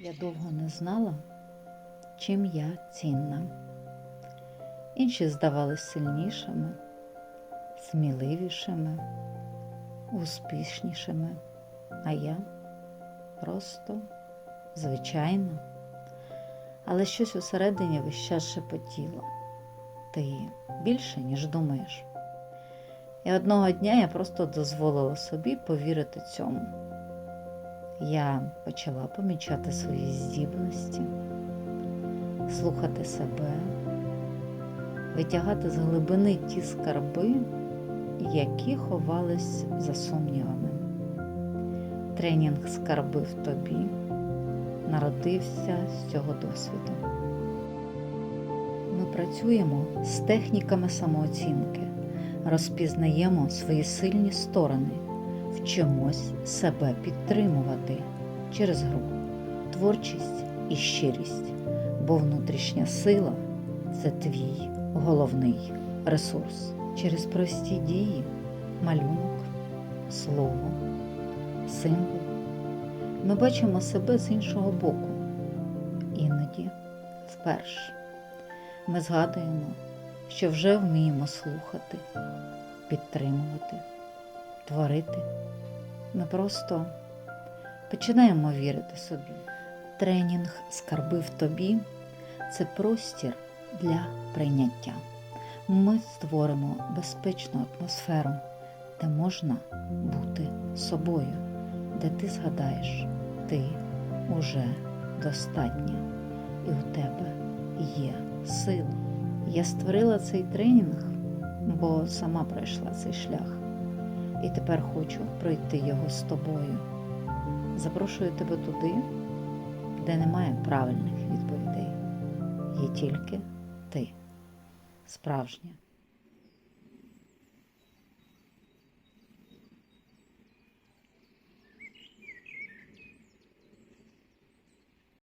Я довго не знала, чим я цінна. Інші здавались сильнішими, сміливішими, успішнішими, а я просто звичайна. Але щось усередині весь час шепотіло. Ти більше, ніж думаєш. І одного дня я просто дозволила собі повірити цьому. Я почала помічати свої здібності, слухати себе, витягати з глибини ті скарби, які ховались за сумнівами. Тренінг скарби в тобі народився з цього досвіду. Ми працюємо з техніками самооцінки, розпізнаємо свої сильні сторони, вчимось себе підтримувати через гру, творчість і щирість, бо внутрішня сила це твій головний ресурс. Через прості дії, малюнок, слово, символ. Ми бачимо себе з іншого боку, іноді вперше. Ми згадуємо, що вже вміємо слухати, підтримувати, творити. Ми просто починаємо вірити собі. Тренінг скарби в тобі це простір для прийняття. Ми створимо безпечну атмосферу, де можна бути собою, де ти згадаєш, ти уже достатня, і у тебе є сила. Я створила цей тренінг, бо сама пройшла цей шлях. І тепер хочу пройти його з тобою. Запрошую тебе туди, де немає правильних відповідей. Є тільки ти, справжня.